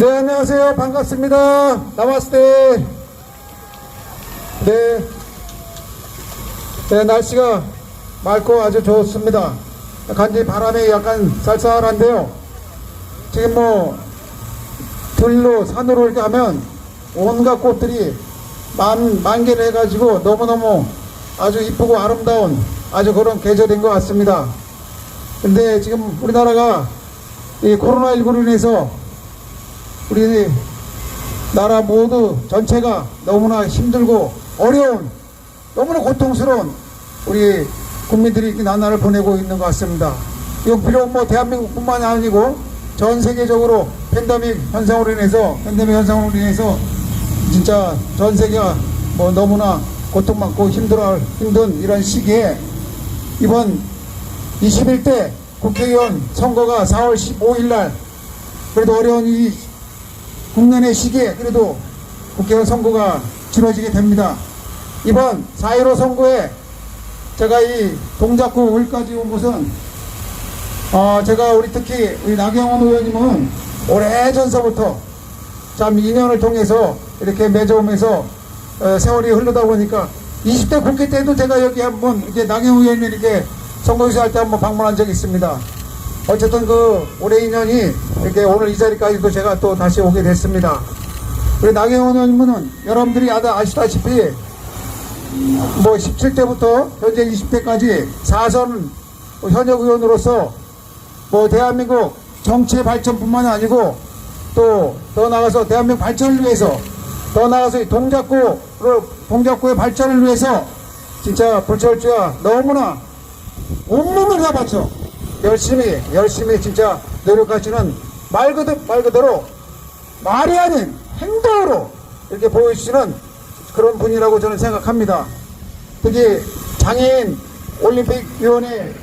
네, 안녕하세요. 반갑습니다. 나마스테. 네. 네, 날씨가 맑고 아주 좋습니다. 간지 바람이 약간 쌀쌀한데요. 지금 뭐, 들로, 산으로 이렇게 하면 온갖 꽃들이 만, 만개를 해가지고 너무너무 아주 이쁘고 아름다운 아주 그런 계절인 것 같습니다. 근데 지금 우리나라가 이 코로나19로 인해서 우리 나라 모두 전체가 너무나 힘들고 어려운 너무나 고통스러운 우리 국민들이 이 나날을 보내고 있는 것 같습니다. 이건 비록 뭐 대한민국뿐만이 아니고 전 세계적으로 팬데믹 현상으로 인해서 팬데믹 현상으로 인해서 진짜 전 세계가 뭐 너무나 고통받고 힘들어 힘든 이런 시기에 이번 21대 국회의원 선거가 4월 15일 날 그래도 어려운 이 국년의 시기에 그래도 국회의원 선거가 치러지게 됩니다. 이번 4.15 선거에 제가 이 동작구 울까지 온 곳은 어, 제가 우리 특히 우리 나경원 의원님은 오래전서부터 참 인연을 통해서 이렇게 맺어오면서 어, 세월이 흐르다 보니까 20대 국회 때도 제가 여기 한번 이렇게 나경원 의원님 이렇게 선거유세 할 때 한번 방문한 적이 있습니다. 어쨌든 그 올해 인연이 이렇게 오늘 이 자리까지 도 제가 또 다시 오게 됐습니다. 우리 나경원 의원님은 여러분들이 다 아시다시피 뭐 17대부터 현재 20대까지 4선 현역 의원으로서 뭐 대한민국 정치 발전뿐만 아니고 또 더 나아가서 대한민국 발전을 위해서 더 나아가서 이 동작구를 동작구의 발전을 위해서 진짜 불철주야 너무나 온몸을 다 바쳐 열심히 열심히 진짜 노력하시는 말 그대로, 말 그대로 말이 아닌 행동으로 이렇게 보여주시는 그런 분이라고 저는 생각합니다. 특히 장애인 올림픽위원회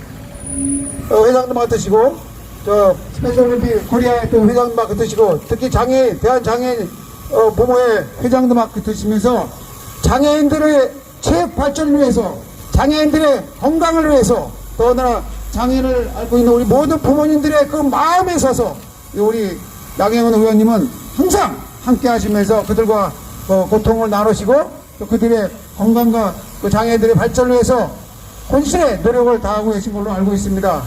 어, 회장도 맡으시고 저 스페셜올림픽 코리아의 또 회장도 맡으시고 특히 장애인 대한장애인 어, 부모회 회장도 맡으시면서 장애인들의 체육 발전을 위해서 장애인들의 건강을 위해서 더나 장애를 앓고 있는 우리 모든 부모님들의 그 마음에 서서 우리 나경원 의원님은 항상 함께 하시면서 그들과 어, 고통을 나누시고 또 그들의 건강과 그 장애인들의 발전을 위해서 혼신의 노력을 다하고 계신 걸로 알고 있습니다.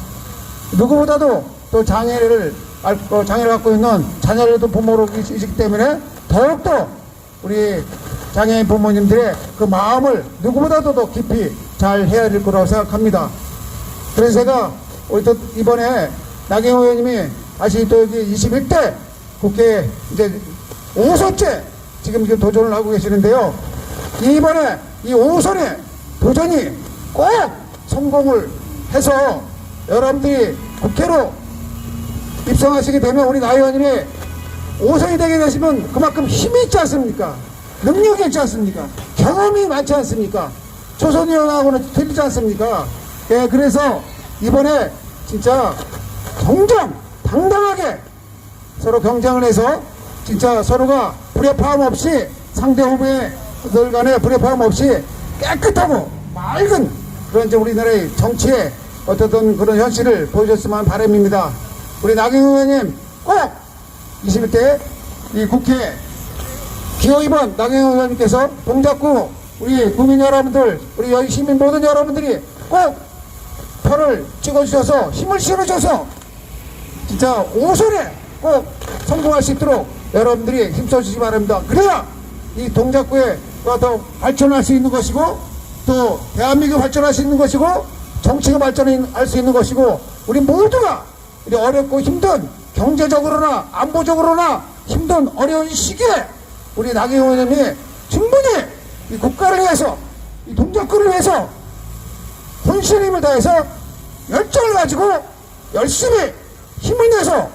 누구보다도 또 장애를 알- 어, 장애를 갖고 있는 자녀를 둔 부모로 계시기 때문에 더욱더 우리 장애인 부모님들의 그 마음을 누구보다도 더 깊이 잘 헤아릴 거라고 생각합니다. 그래서 제가 이번에 나경원 의원님이 또 여기 21대 국회 이제 5선째 지금 도전을 하고 계시는데요. 이번에 이 5선의 도전이 꼭 성공을 해서 여러분들이 국회로 입성하시게 되면 우리 나 의원님이 5선이 되게 되시면 그만큼 힘이 있지 않습니까? 능력이 있지 않습니까? 경험이 많지 않습니까? 조선 의원하고는 틀리지 않습니까? 예, 그래서 이번에 진짜 정정, 당당하게 서로 경쟁을 해서 진짜 서로가 불협화음 없이 상대 후보들 간에 불협화음 없이 깨끗하고 맑은 그런 이제 우리나라의 정치에 어떻든 그런 현실을 보여줬으면 바람입니다. 우리 나경원 의원님 꼭 21대 이 국회 기호이번 나경원 의원님께서 동작구 우리 국민 여러분들 우리 시민 모든 여러분들이 꼭 표를 찍어주셔서 힘을 실어줘서 진짜 오선에 꼭 성공할 수 있도록 여러분들이 힘써주시기 바랍니다. 그래야 이 동작구에가 더 발전할 수 있는 것이고 또 대한민국 발전할 수 있는 것이고 정치가 발전할 수 있는 것이고 우리 모두가 우리 어렵고 힘든 경제적으로나 안보적으로나 힘든 어려운 시기에 우리 나경원 의원님이 충분히 이 국가를 위해서 이 동작구를 위해서 혼신의 힘을 다해서 열정을 가지고 열심히 힘을 내서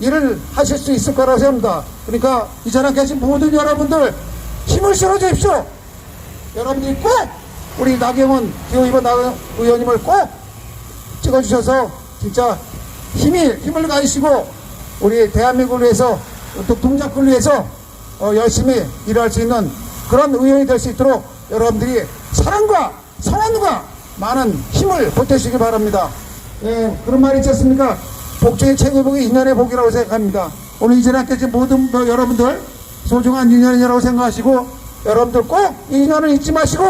일을 하실 수 있을 거라고 생각합니다. 그러니까 이 자리에 계신 모든 여러분들 힘을 실어 주십시오. 여러분들이 꼭 우리 나경원 나 의원님을 꼭 찍어주셔서 진짜 힘이 힘을 가지시고 우리 대한민국을 위해서 또 동작구를 위해서 어, 열심히 일할 수 있는 그런 의원이 될 수 있도록 여러분들이 사랑과 성원과 많은 힘을 보태시기 바랍니다. 예, 그런 말이 있지 않습니까? 복중의 최고복이 인연의 복이라고 생각합니다. 오늘 이전에 계신 모든 뭐 여러분들 소중한 인연이라고 생각하시고 여러분들 꼭이 인연을 잊지 마시고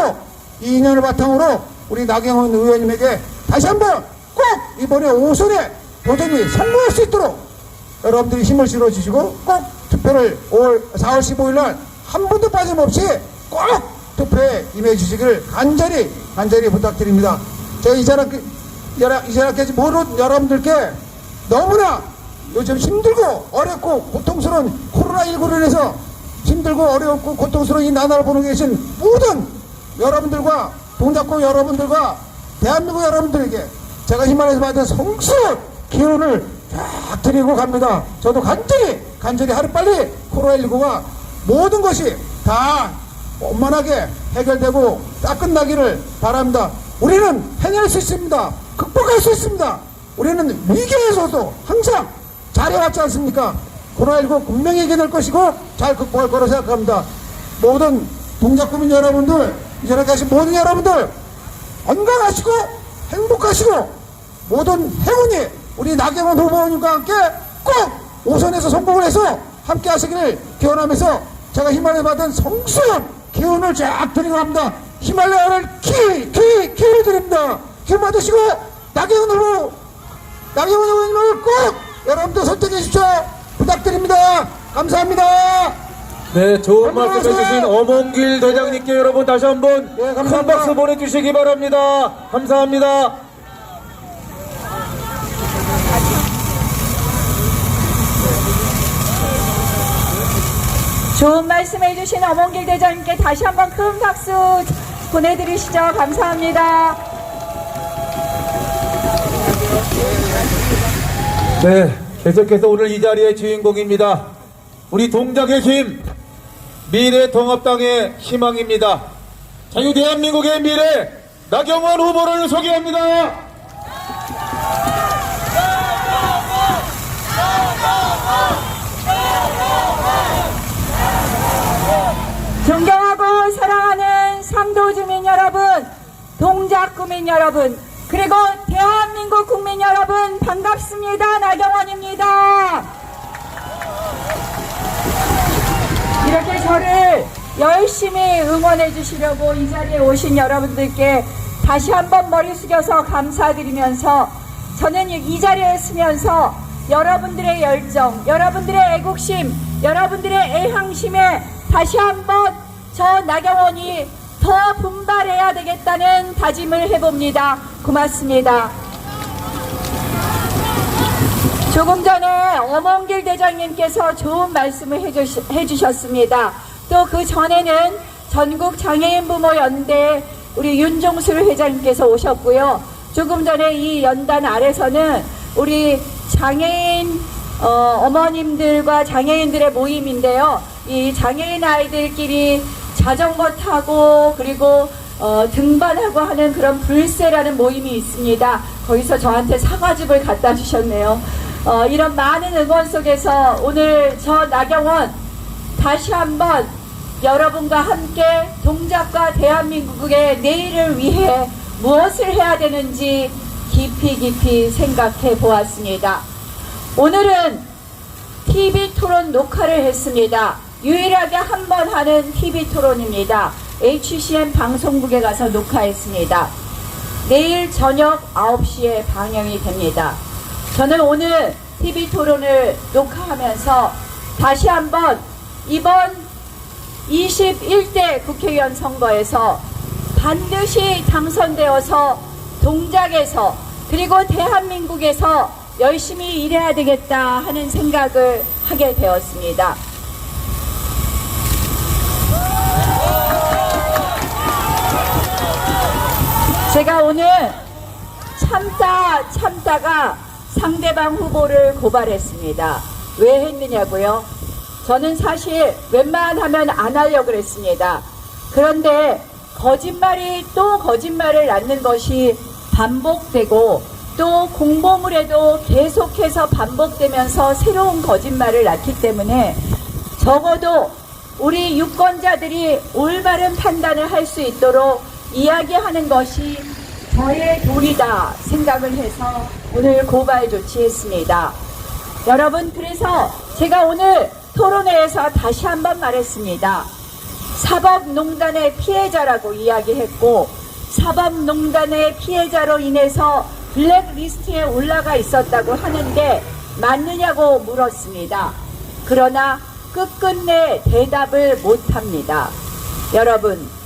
이 인연을 바탕으로 우리 나경원 의원님에게 다시 한번 꼭 이번에 오선에 도전이 성공할 수 있도록 여러분들이 힘을 실어주시고 꼭 투표를 5월 4월 15일 날한 번도 빠짐없이 꼭 투표에 임해 주시기를 간절히 간절히 부탁드립니다. 저희 이자락 이 자락까지 모든 여러분들께 너무나 요즘 힘들고 어렵고 고통스러운 코로나19로 인해서 힘들고 어렵고 고통스러운 이 나라를 보고 계신 모든 여러분들과 동작구 여러분들과 대한민국 여러분들에게 제가 희망에서 받은 성스러운 기운을 쫙 드리고 갑니다. 저도 간절히 간절히 하루빨리 코로나19가 모든 것이 다 원만하게 해결되고 딱 끝나기를 바랍니다. 우리는 해낼 수 있습니다. 극복할 수 있습니다. 우리는 위기에서도 항상 잘해왔지 않습니까? 코로나19 분명히 이겨낼 것이고 잘 극복할 거라 생각합니다. 모든 동작구민 여러분들, 이전에 계신 모든 여러분들 건강하시고 행복하시고 모든 행운이 우리 나경원 후보님과 함께 꼭 오선에서 성공을 해서 함께 하시기를 기원하면서 제가 히말라야 받은 성스러운 기운을 쫙 드리고 합니다. 히말라야를 키, 키, 키를 드립니다. 힘 받으시고 나경원 후보, 나경원 후보님을 꼭 여러분들 선택해 주십시오. 부탁드립니다. 감사합니다. 네, 좋은. 말씀 해주신 어몽길 대장님께 여러분 다시 한번 네, 큰 감사합니다. 박수 보내주시기 바랍니다. 감사합니다. 좋은 말씀 해주신 어몽길 대장님께 다시 한번 큰 박수 보내드리시죠. 감사합니다. 네, 계속해서 오늘 이 자리의 주인공입니다. 우리 동작의 힘, 미래통합당의 희망입니다. 자유 대한민국의 미래, 나경원 후보를 소개합니다. 여러분, 그리고 대한민국 국민 여러분 반갑습니다. 나경원입니다. 이렇게 저를 열심히 응원해 주시려고 이 자리에 오신 여러분들께 다시 한번 머리 숙여서 감사드리면서 저는 이 자리에 있으면서 여러분들의 열정, 여러분들의 애국심, 여러분들의 애향심에 다시 한번 저 나경원이 더 분발해야 되겠다는 다짐을 해봅니다. 고맙습니다. 조금 전에 어몽길 대장님께서 좋은 말씀을 해주시, 해주셨습니다. 또 그 전에는 전국 장애인 부모 연대 우리 윤종술 회장님께서 오셨고요. 조금 전에 이 연단 아래서는 우리 장애인 어, 어머님들과 장애인들의 모임인데요. 이 장애인 아이들끼리 자전거 타고 그리고 어, 등반하고 하는 그런 불세라는 모임이 있습니다. 거기서 저한테 사과즙을 갖다 주셨네요. 어, 이런 많은 응원 속에서 오늘 저 나경원 다시 한번 여러분과 함께 동작과 대한민국의 내일을 위해 무엇을 해야 되는지 깊이 깊이 생각해 보았습니다. 오늘은 TV 토론 녹화를 했습니다. 유일하게 한 번 하는 TV 토론입니다. HCN 방송국에 가서 녹화했습니다. 내일 저녁 9시에 방영이 됩니다. 저는 오늘 TV 토론을 녹화하면서 다시 한번 이번 21대 국회의원 선거에서 반드시 당선되어서 동작에서 그리고 대한민국에서 열심히 일해야 되겠다 하는 생각을 하게 되었습니다. 제가 오늘 참다 참다가 상대방 후보를 고발했습니다. 왜 했느냐고요? 저는 사실 웬만하면 안 하려고 그랬습니다. 그런데 거짓말이 또 거짓말을 낳는 것이 반복되고 또 공보물에도 계속해서 반복되면서 새로운 거짓말을 낳기 때문에 적어도 우리 유권자들이 올바른 판단을 할 수 있도록 이야기하는 것이 저의 도리다 생각을 해서 오늘 고발 조치했습니다. 여러분 그래서 제가 오늘 토론회에서 다시 한번 말했습니다. 사법농단의 피해자라고 이야기했고 사법농단의 피해자로 인해서 블랙리스트에 올라가 있었다고 하는데 맞느냐고 물었습니다. 그러나 끝끝내 대답을 못합니다. 여러분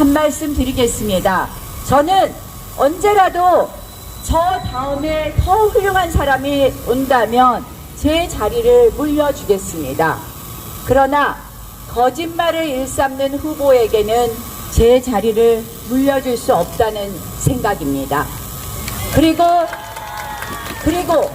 한 말씀 드리겠습니다. 저는 언제라도 저 다음에 더 훌륭한 사람이 온다면 제 자리를 물려주겠습니다. 그러나 거짓말을 일삼는 후보에게는 제 자리를 물려줄 수 없다는 생각입니다. 그리고 그리고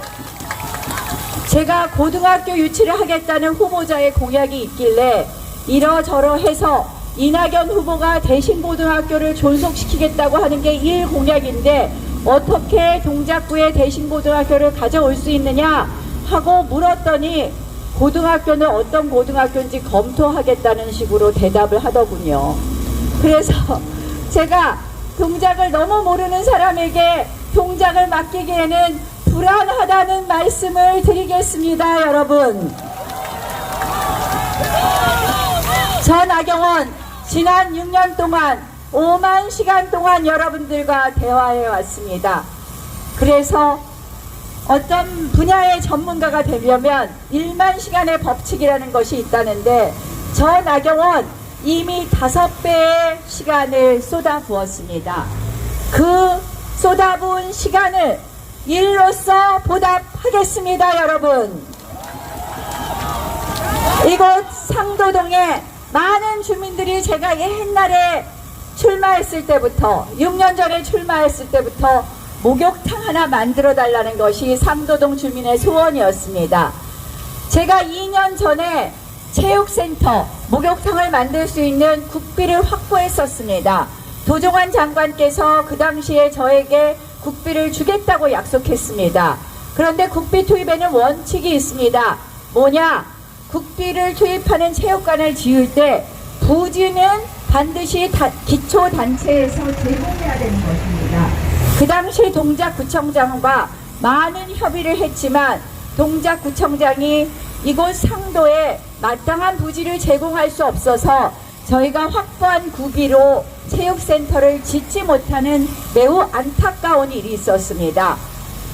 제가 고등학교 유치를 하겠다는 후보자의 공약이 있길래 이러저러 해서 이낙연 후보가 대신 고등학교를 존속시키겠다고 하는 게일 공약인데 어떻게 동작구에 대신 고등학교를 가져올 수 있느냐 하고 물었더니 고등학교는 어떤 고등학교인지 검토하겠다는 식으로 대답을 하더군요. 그래서 제가 동작을 너무 모르는 사람에게 동작을 맡기기에는 불안하다는 말씀을 드리겠습니다, 여러분. 저 나경원 지난 6년 동안 5만 시간 동안 여러분들과 대화해 왔습니다. 그래서 어떤 분야의 전문가가 되려면 1만 시간의 법칙이라는 것이 있다는데 저 나경원 이미 다섯 배의 시간을 쏟아 부었습니다. 그 쏟아부은 시간을 일로써 보답하겠습니다, 여러분. 이곳 상도동에 많은 주민들이 제가 옛날에 출마했을 때부터 6년 전에 출마했을 때부터 목욕탕 하나 만들어 달라는 것이 상도동 주민의 소원이었습니다. 제가 2년 전에 체육센터 목욕탕을 만들 수 있는 국비를 확보했었습니다. 도종환 장관께서 그 당시에 저에게 국비를 주겠다고 약속했습니다. 그런데 국비 투입에는 원칙이 있습니다. 뭐냐? 국비를 투입하는 체육관을 지을 때 부지는 반드시 다- 기초단체에서 제공해야 되는 것입니다. 그 당시 동작구청장과 많은 협의를 했지만 동작구청장이 이곳 상도에 마땅한 부지를 제공할 수 없어서 저희가 확보한 구비로 체육센터를 짓지 못하는 매우 안타까운 일이 있었습니다.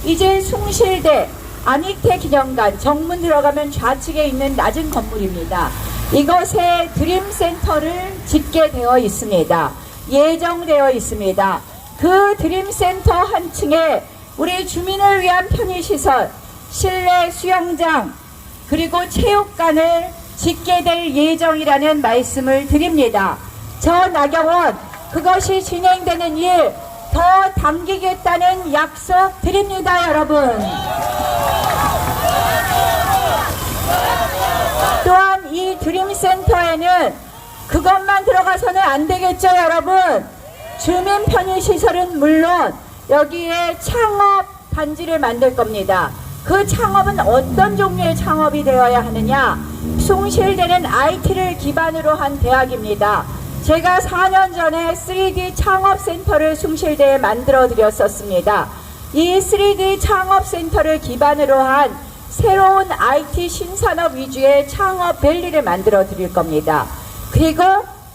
이제 숭실대 안익태 기념관 정문 들어가면 좌측에 있는 낮은 건물입니다. 이것에 드림센터를 짓게 되어 있습니다. 예정되어 있습니다. 그 드림센터 한 층에 우리 주민을 위한 편의시설, 실내 수영장, 그리고 체육관을 짓게 될 예정이라는 말씀을 드립니다. 저 나경원, 그것이 진행되는 일 더 당기겠다는 약속 드립니다, 여러분. 또한 이 드림센터에는 그것만 들어가서는 안 되겠죠, 여러분. 주민 편의 시설은 물론 여기에 창업 단지를 만들 겁니다. 그 창업은 어떤 종류의 창업이 되어야 하느냐? 숭실대는 IT를 기반으로 한 대학입니다. 제가 4년 전에 3D 창업센터를 숭실대에 만들어 드렸었습니다. 이 3D 창업센터를 기반으로 한 새로운 IT 신산업 위주의 창업 밸리를 만들어 드릴 겁니다. 그리고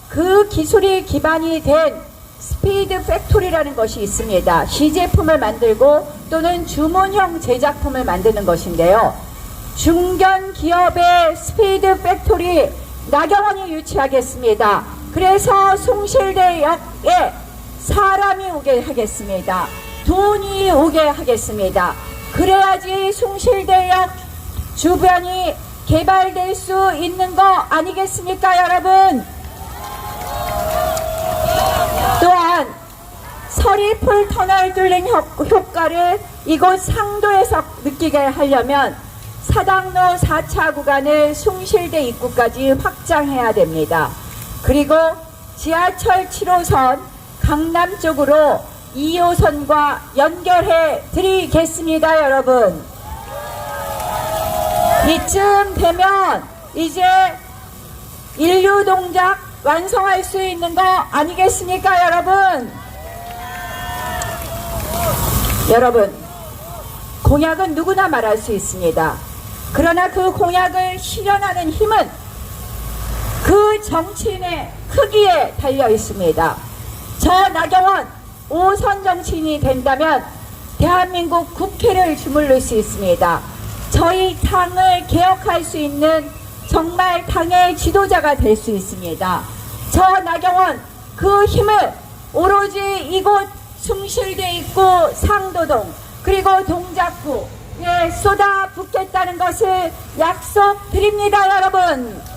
그 기술이 기반이 된 스피드 팩토리라는 것이 있습니다. 시제품을 만들고 또는 주문형 제작품을 만드는 것인데요. 중견 기업의 스피드 팩토리 나경원이 유치하겠습니다. 그래서 숭실대역에 사람이 오게 하겠습니다. 돈이 오게 하겠습니다. 그래야지 숭실대역 주변이 개발될 수 있는 거 아니겠습니까, 여러분? 또한 서리풀 터널 뚫린 효- 효과를 이곳 상도에서 느끼게 하려면 사당로 4차 구간을 숭실대 입구까지 확장해야 됩니다. 그리고 지하철 7호선 강남 쪽으로 2호선과 연결해 드리겠습니다, 여러분. 이쯤 되면 이제 인류 동작 완성할 수 있는 거 아니겠습니까, 여러분? 여러분, 공약은 누구나 말할 수 있습니다. 그러나 그 공약을 실현하는 힘은 그 정치인의 크기에 달려 있습니다. 저 나경원 5선 정치인이 된다면 대한민국 국회를 주물를 수 있습니다. 저희 당을 개혁할 수 있는 정말 당의 지도자가 될 수 있습니다. 저 나경원 그 힘을 오로지 이곳 숭실대 있고 상도동 그리고 동작구에 쏟아 붓겠다는 것을 약속드립니다 여러분.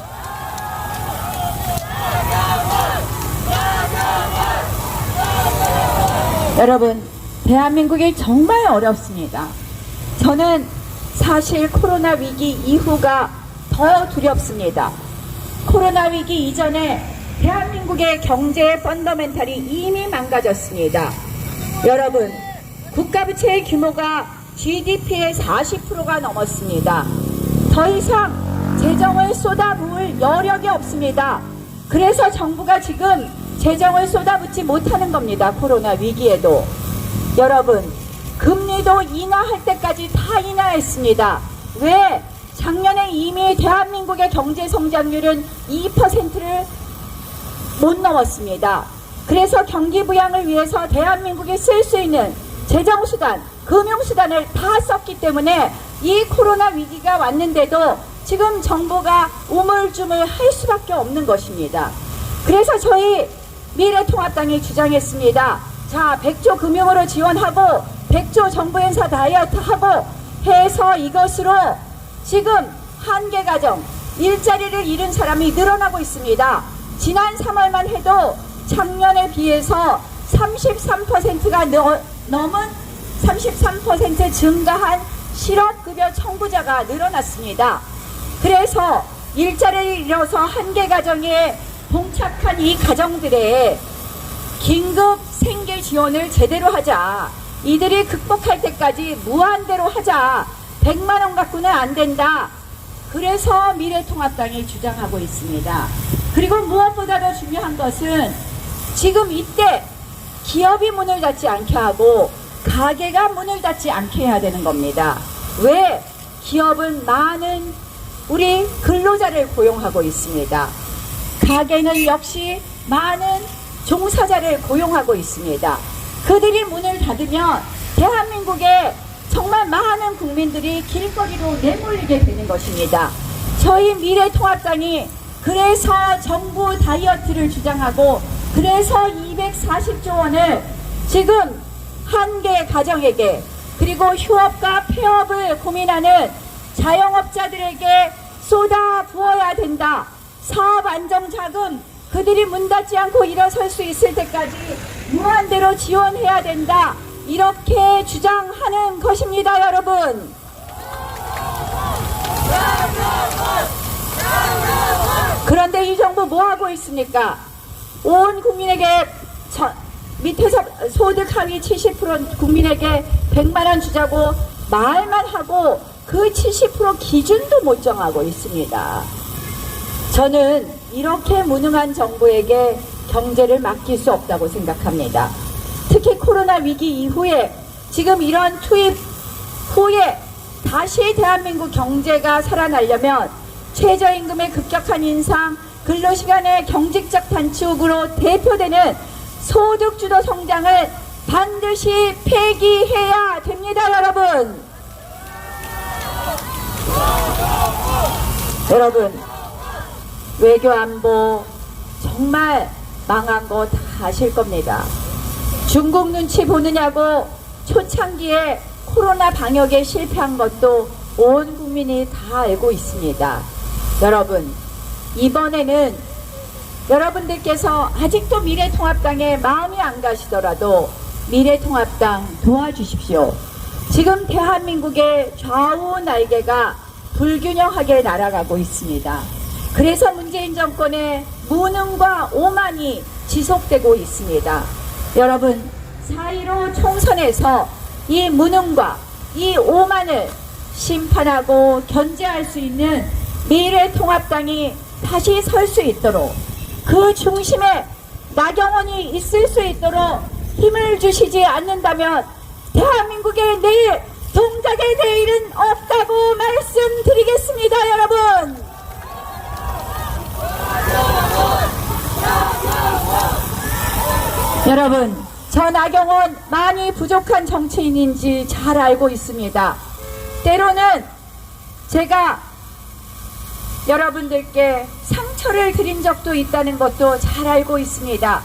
여러분, 대한민국이 정말 어렵습니다. 저는 사실 코로나 위기 이후가 더 두렵습니다. 코로나 위기 이전에 대한민국의 경제 펀더멘탈이 이미 망가졌습니다. 여러분, 국가 부채의 규모가 GDP의 40%가 넘었습니다. 더 이상 재정을 쏟아부을 여력이 없습니다. 그래서 정부가 지금 재정을 쏟아붓지 못하는 겁니다. 코로나 위기에도. 여러분, 금리도 인하할 때까지 다 인하했습니다. 왜? 작년에 이미 대한민국의 경제 성장률은 2%를 못 넘었습니다. 그래서 경기 부양을 위해서 대한민국이 쓸 수 있는 재정수단, 금융수단을 다 썼기 때문에 이 코로나 위기가 왔는데도 지금 정부가 우물쭈물 할 수밖에 없는 것입니다. 그래서 저희 미래통합당이 주장했습니다. 자, 100조 금융으로 지원하고 100조 정부 인사 다이어트 하고 해서 이것으로 지금 한계 가정 일자리를 잃은 사람이 늘어나고 있습니다. 지난 3월만 해도 작년에 비해서 33%가 넘은 33% 증가한 실업급여 청구자가 늘어났습니다. 그래서 일자리를 잃어서 한계 가정에 봉착한 이 가정들의 긴급 생계 지원을 제대로 하자. 이들이 극복할 때까지 무한대로 하자. 100만 원 갖고는 안 된다. 그래서 미래통합당이 주장하고 있습니다. 그리고 무엇보다도 중요한 것은 지금 이때 기업이 문을 닫지 않게 하고 가게가 문을 닫지 않게 해야 되는 겁니다. 왜? 기업은 많은 우리 근로자를 고용하고 있습니다. 가게는 역시 많은 종사자를 고용하고 있습니다. 그들이 문을 닫으면 대한민국에 정말 많은 국민들이 길거리로 내몰리게 되는 것입니다. 저희 미래통합당이 그래서 정부 다이어트를 주장하고 그래서 240조 원을 지금 한 개 가정에게 그리고 휴업과 폐업을 고민하는 자영업자들에게 쏟아 부어야 된다. 사업 안정 자금 그들이 문 닫지 않고 일어설 수 있을 때까지 무한대로 지원해야 된다. 이렇게 주장하는 것입니다, 여러분. 그런데 이 정부 뭐 하고 있습니까? 온 국민에게 저- 밑에서 소득 하위 70% 국민에게 100만 원 주자고 말만 하고 그 70% 기준도 못 정하고 있습니다. 저는 이렇게 무능한 정부에게 경제를 맡길 수 없다고 생각합니다. 특히 코로나 위기 이후에 지금 이런 투입 후에 다시 대한민국 경제가 살아나려면 최저임금의 급격한 인상, 근로시간의 경직적 단축으로 대표되는 소득주도 성장을 반드시 폐기해야 됩니다, 여러분. 여러분, 외교 안보 정말 망한 거 다 아실 겁니다. 중국 눈치 보느냐고 초창기에 코로나 방역에 실패한 것도 온 국민이 다 알고 있습니다. 여러분, 이번에는 여러분들께서 아직도 미래통합당에 마음이 안 가시더라도 미래통합당 도와주십시오. 지금 대한민국의 좌우 날개가 불균형하게 날아가고 있습니다. 그래서 문재인 정권의 무능과 오만이 지속되고 있습니다. 여러분, 4.15 총선에서 이 무능과 이 오만을 심판하고 견제할 수 있는 미래통합당이 다시 설 수 있도록 그 중심에 나경원이 있을 수 있도록 힘을 주시지 않는다면 대한민국의 내일 동작의 내일은 없다고 말씀드리겠습니다, 여러분. 여러분, 저 나경원 많이 부족한 정치인인지 잘 알고 있습니다. 때로는 제가 여러분들께 상처를 드린 적도 있다는 것도 잘 알고 있습니다.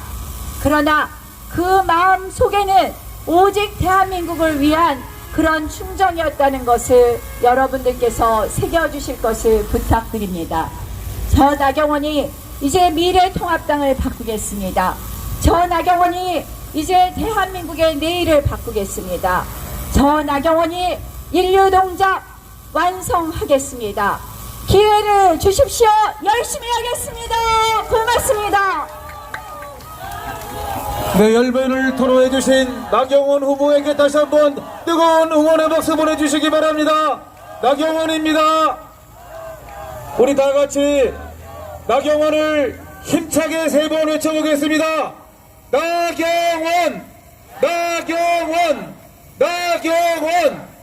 그러나 그 마음 속에는 오직 대한민국을 위한 그런 충정이었다는 것을 여러분들께서 새겨주실 것을 부탁드립니다. 저 나경원이 이제 미래통합당을 바꾸겠습니다. 저 나경원이 이제 대한민국의 내일을 바꾸겠습니다. 저 나경원이 인류 동작 완성하겠습니다. 기회를 주십시오. 열심히 하겠습니다. 고맙습니다. 네, 열변을 토로해 주신 나경원 후보에게 다시 한번 뜨거운 응원의 박수 보내주시기 바랍니다. 나경원입니다. 우리 다 같이 나경원을 힘차게 세 번 외쳐보겠습니다. 나경원! 나경원! 나경원!